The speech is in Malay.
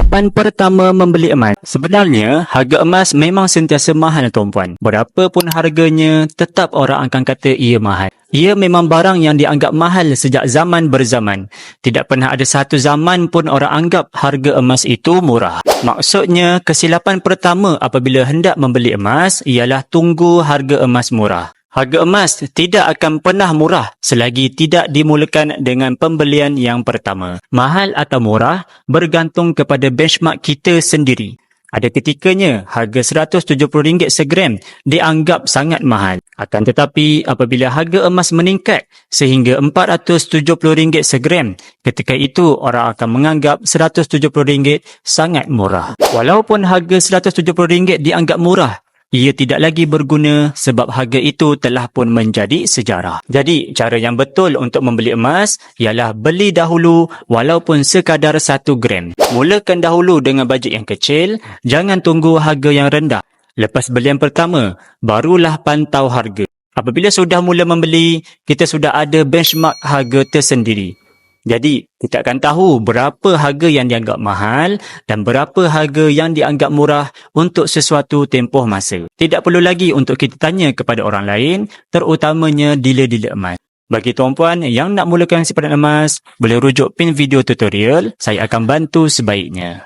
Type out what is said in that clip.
Kesilapan pertama membeli emas. Sebenarnya, harga emas memang sentiasa mahal tuan-puan. Berapa pun harganya, tetap orang akan kata ia mahal. Ia memang barang yang dianggap mahal sejak zaman berzaman. Tidak pernah ada satu zaman pun orang anggap harga emas itu murah. Maksudnya, kesilapan pertama apabila hendak membeli emas ialah tunggu harga emas murah. Harga emas tidak akan pernah murah selagi tidak dimulakan dengan pembelian yang pertama. Mahal atau murah bergantung kepada benchmark kita sendiri. Ada ketikanya harga RM170 segram dianggap sangat mahal. Akan tetapi apabila harga emas meningkat sehingga RM470 segram, ketika itu orang akan menganggap RM170 sangat murah. Walaupun harga RM170 dianggap murah, ia tidak lagi berguna sebab harga itu telah pun menjadi sejarah. Jadi, cara yang betul untuk membeli emas ialah beli dahulu walaupun sekadar 1 gram. Mulakan dahulu dengan bajet yang kecil, jangan tunggu harga yang rendah. Lepas belian pertama, barulah pantau harga. Apabila sudah mula membeli, kita sudah ada benchmark harga tersendiri. Jadi, kita akan tahu berapa harga yang dianggap mahal dan berapa harga yang dianggap murah untuk sesuatu tempoh masa. Tidak perlu lagi untuk kita tanya kepada orang lain, terutamanya dealer-dealer emas. Bagi tuan-puan yang nak mulakan simpanan emas, boleh rujuk pin video tutorial, saya akan bantu sebaiknya.